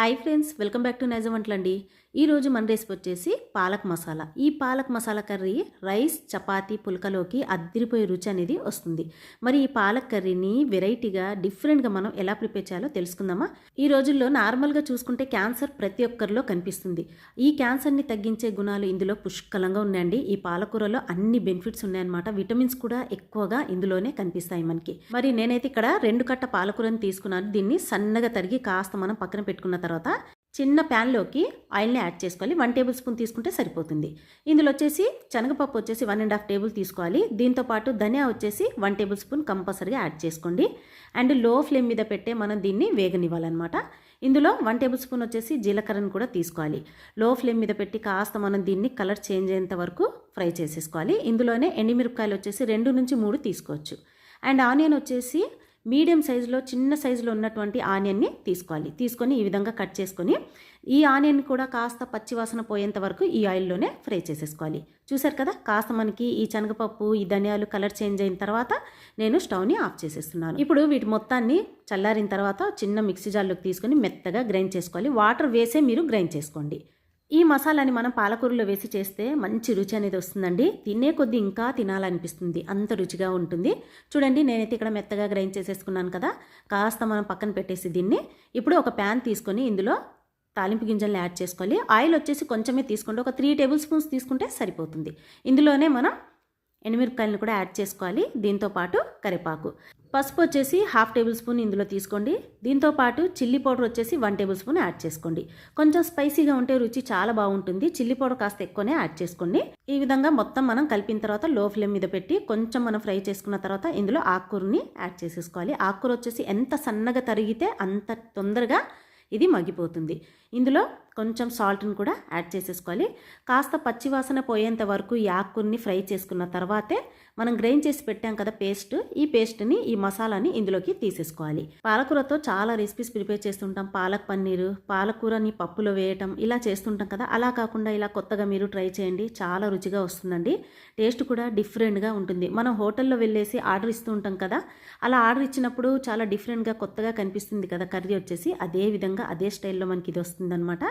Hi friends welcome back to Nizam వంటలండి. ఈరోజు మన recipe వచ్చేసి పాలక్ మసాలా. ఈ పాలక్ మసాలా కర్రీ రైస్ చపాతీ పులకలోకి అద్దిరిపోయే రుచి అనేది వస్తుంది. మరి ఈ పాలక్ కర్రీని వెరైటీగా డిఫరెంట్గా మనం ఎలా ప్రిపేర్ చేయాలో తెలుసుకుందామా? ఈ రోజుల్లో నార్మల్గా చూసుకుంటే క్యాన్సర్ ప్రతి ఒక్కరిలో కనిపిస్తుంది. ఈ క్యాన్సర్ని తగ్గించే గుణాలు ఇందులో పుష్కలంగా ఉన్నాయండి. ఈ పాలకూరలో అన్ని బెనిఫిట్స్ ఉన్నాయన్నమాట. విటమిన్స్ కూడా ఎక్కువగా ఇందులోనే కనిపిస్తాయి మనకి. మరి నేనైతే ఇక్కడ రెండు కట్ట పాలకూరని తీసుకున్నాను. దీన్ని సన్నగా తరిగి కాస్త మనం పక్కన పెట్టుకున్న తర్వాత తర్వాత చిన్న ప్యాన్లోకి ఆయిల్ని యాడ్ చేసుకోవాలి. వన్ టేబుల్ స్పూన్ తీసుకుంటే సరిపోతుంది. ఇందులో వచ్చేసి శనగపప్పు వచ్చేసి వన్ అండ్ హాఫ్ టేబుల్ తీసుకోవాలి. దీంతో పాటు ధనియా వచ్చేసి వన్ టేబుల్ స్పూన్ కంపల్సరీగా యాడ్ చేసుకోండి. అండ్లో ఫ్లేమ్ మీద పెట్టే మనం దీన్ని వేగనివ్వాలన్నమాట. ఇందులో వన్ టేబుల్ స్పూన్ వచ్చేసి జీలకర్రను కూడా తీసుకోవాలి. లో ఫ్లేమ్ మీద పెట్టి కాస్త మనం దీన్ని కలర్ చేంజ్ అయ్యేంత వరకు ఫ్రై చేసేసుకోవాలి. ఇందులోనే ఎండిమిరపకాయలు వచ్చేసి రెండు నుంచి మూడు తీసుకోవచ్చు. అండ్ ఆనియన్ వచ్చేసి మీడియం సైజులో చిన్న సైజులో ఉన్నటువంటి ఆనియన్ని తీసుకోవాలి. తీసుకొని ఈ విధంగా కట్ చేసుకొని ఈ ఆనియన్ కూడా కాస్త పచ్చివాసన పోయేంత వరకు ఈ ఆయిల్లోనే ఫ్రై చేసేసుకోవాలి. చూసారు కదా కాస్త మనకి ఈ శనగపప్పు ఈ ధనియాలు కలర్ చేంజ్ అయిన తర్వాత నేను స్టవ్ని ఆఫ్ చేసేస్తున్నాను. ఇప్పుడు వీటి మొత్తాన్ని చల్లారిన తర్వాత చిన్న మిక్సీ జార్లోకి తీసుకొని మెత్తగా గ్రైండ్ చేసుకోవాలి. వాటర్ వేసే మీరు గ్రైండ్ చేసుకోండి. ఈ మసాలాని మనం పాలకూరలో వేసి చేస్తే మంచి రుచి అనేది వస్తుందండి. తినే కొద్ది ఇంకా తినాలనిపిస్తుంది. అంత రుచిగా ఉంటుంది. చూడండి నేనైతే ఇక్కడ మెత్తగా గ్రైండ్ చేసేసుకున్నాను కదా. కాస్త మనం పక్కన పెట్టేసి దీన్ని. ఇప్పుడు ఒక ప్యాన్ తీసుకొని ఇందులో తాలింపు గింజల్ని యాడ్ చేసుకోవాలి. ఆయిల్ వచ్చేసి కొంచెమే తీసుకోండి. ఒక త్రీ టేబుల్ స్పూన్స్ తీసుకుంటే సరిపోతుంది. ఇందులోనే మనం ఎండుమిరపకాయలను కూడా యాడ్ చేసుకోవాలి. దీంతో పాటు కరివేపాకు. పసుపు వచ్చేసి హాఫ్ టేబుల్ స్పూన్ ఇందులో తీసుకోండి. దీంతో పాటు చిల్లీ పౌడర్ వచ్చేసి వన్ టేబుల్ స్పూన్ యాడ్ చేసుకోండి. కొంచెం స్పైసీగా ఉంటే రుచి చాలా బాగుంటుంది. చిల్లీ పౌడర్ కాస్త ఎక్కువనే యాడ్ చేసుకోండి. ఈ విధంగా మొత్తం మనం కలిపిన తర్వాత లో ఫ్లేమ్ మీద పెట్టి కొంచెం మనం ఫ్రై చేసుకున్న తర్వాత ఇందులో ఆకుకూరని యాడ్ చేసేసుకోవాలి. ఆకుకూర వచ్చేసి ఎంత సన్నగా తరిగితే అంత తొందరగా ఇది మగ్గిపోతుంది. ఇందులో కొంచెం సాల్ట్ని కూడా యాడ్ చేసేసుకోవాలి. కాస్త పచ్చివాసన పోయేంత వరకు ఈ ఆకుని ఫ్రై చేసుకున్న తర్వాతే మనం గ్రైండ్ చేసి పెట్టాం కదా పేస్ట్ ఈ పేస్ట్ని ఈ మసాలాని ఇందులోకి తీసేసుకోవాలి. పాలకూరతో చాలా రెసిపీస్ ప్రిపేర్ చేస్తుంటాం. పాలక్ పన్నీరు పాలకూరని పప్పులో వేయటం ఇలా చేస్తుంటాం కదా. అలా కాకుండా ఇలా కొత్తగా మీరు ట్రై చేయండి. చాలా రుచిగా వస్తుందండి. టేస్ట్ కూడా డిఫరెంట్గా ఉంటుంది. మనం హోటల్లో వెళ్ళేసి ఆర్డర్ ఇస్తూ ఉంటాం కదా. అలా ఆర్డర్ ఇచ్చినప్పుడు చాలా డిఫరెంట్గా కొత్తగా కనిపిస్తుంది కదా కర్రీ వచ్చేసి. అదే విధంగా అదే స్టైల్లో మనకి ఇది వస్తుందన్నమాట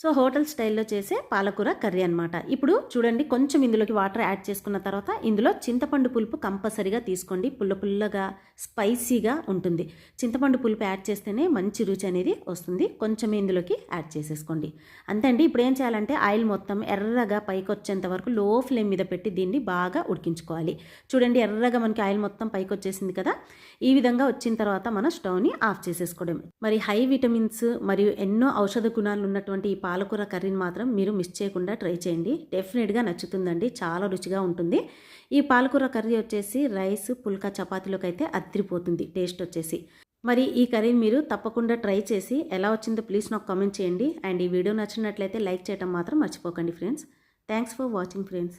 సో హోటల్ స్టైల్లో చేసే పాలకూర కర్రీ అనమాట ఇప్పుడు చూడండి కొంచెం ఇందులోకి వాటర్ యాడ్ చేసుకున్న తర్వాత ఇందులో చింతపండు పులుపు కంపల్సరీగా తీసుకోండి. పుల్ల పుల్లగా స్పైసీగా ఉంటుంది. చింతపండు పులుపు యాడ్ చేస్తేనే మంచి రుచి అనేది వస్తుంది. కొంచెం ఇందులోకి యాడ్ చేసేసుకోండి. అంతే అండి ఇప్పుడు ఏం చేయాలంటే ఆయిల్ మొత్తం ఎర్రగా పైకి వచ్చేంత వరకు లో ఫ్లేమ్ మీద పెట్టి దీన్ని బాగా ఉడికించుకోవాలి. చూడండి ఎర్రగా మనకి ఆయిల్ మొత్తం పైకి వచ్చేసింది కదా? ఈ విధంగా వచ్చిన తర్వాత మనం స్టవ్ని ఆఫ్ చేసేసుకోవడం. మరి హై విటమిన్స్ మరియు ఎన్నో ఔషధ గుణాలు ఉన్నటువంటి పాలకూర కర్రీని మాత్రం మీరు మిస్ చేయకుండా ట్రై చేయండి. డెఫినెట్గా నచ్చుతుందండి. చాలా రుచిగా ఉంటుంది. ఈ పాలకూర కర్రీ వచ్చేసి రైస్ పుల్కా చపాతీలోకి అయితే అద్దరిపోతుంది. టేస్ట్ వచ్చేసి. మరి ఈ కర్రీ మీరు తప్పకుండా ట్రై చేసి ఎలా వచ్చిందో ప్లీజ్ నాకు కామెంట్ చేయండి. అండ్ ఈ వీడియో నచ్చినట్లయితే లైక్ చేయడం మాత్రం మర్చిపోకండి friends. Thanks for watching friends.